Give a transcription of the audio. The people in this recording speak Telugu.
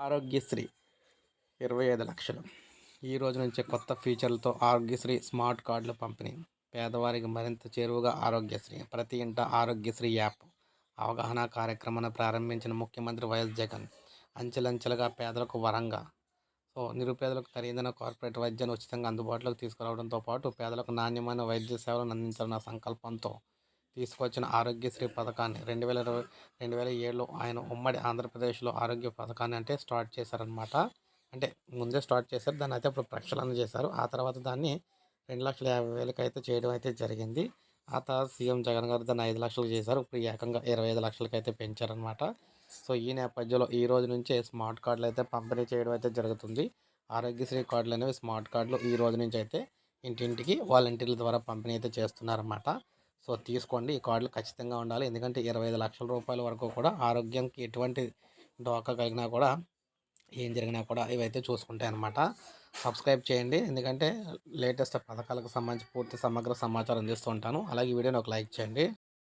ఆరోగ్యశ్రీ ఇరవై ఐదు లక్షలు. ఈ రోజు నుంచే కొత్త ఫీచర్లతో ఆరోగ్యశ్రీ స్మార్ట్ కార్డుల పంపిణీ. పేదవారికి మరింత చేరువగా ఆరోగ్యశ్రీ. ప్రతి ఇంట ఆరోగ్యశ్రీ యాప్ అవగాహన కార్యక్రమాన్ని ప్రారంభించిన ముఖ్యమంత్రి వైఎస్ జగన్. అంచెలంచెలుగా పేదలకు వరంగా సో నిరుపేదలకు ఖరీదైన కార్పొరేట్ వైద్యాన్ని ఉచితంగా అందుబాటులోకి తీసుకురావడంతో పాటు పేదలకు నాణ్యమైన వైద్య సేవలను అందించాలన్న సంకల్పంతో తీసుకొచ్చిన ఆరోగ్యశ్రీ పథకాన్ని రెండు వేల ఇరవై రెండు వేల ఏడులో ఆయన ఉమ్మడి ఆంధ్రప్రదేశ్లో ఆరోగ్య పథకాన్ని అంటే స్టార్ట్ చేశారనమాట అంటే ముందే స్టార్ట్ చేశారు దాన్ని అయితే అప్పుడు ప్రక్షాళన చేశారు. ఆ తర్వాత దాన్ని రెండు లక్షల యాభై వేలకు అయితే చేయడం అయితే జరిగింది. ఆ తర్వాత సీఎం జగన్ గారు దాన్ని ఐదు లక్షలు చేశారు. ఇప్పుడు ఏకంగా ఇరవై ఐదు లక్షలకి అయితే పెంచారనమాట సో ఈ నేపథ్యంలో ఈ రోజు నుంచే స్మార్ట్ కార్డులు అయితే పంపిణీ చేయడం అయితే జరుగుతుంది. ఆరోగ్యశ్రీ కార్డులు అనేవి స్మార్ట్ కార్డులు ఈ రోజు నుంచి అయితే ఇంటింటికి వాలంటీర్ల ద్వారా పంపిణీ అయితే చేస్తున్నారన్నమాట. సో తీసుకోండి. ఈ కార్డులు ఖచ్చితంగా ఉండాలి. ఎందుకంటే ఇరవై ఐదు లక్షల రూపాయల వరకు కూడా ఆరోగ్యంకి ఎటువంటి డోకా కలిగినా కూడా ఏం జరిగినా కూడా ఇవైతే చూసుకుంటాయి అనమాట సబ్స్క్రైబ్ చేయండి. ఎందుకంటే లేటెస్ట్ పథకాలకు సంబంధించి పూర్తి సమగ్ర సమాచారం అందిస్తూ ఉంటాను. అలాగే వీడియోని ఒక లైక్ చేయండి.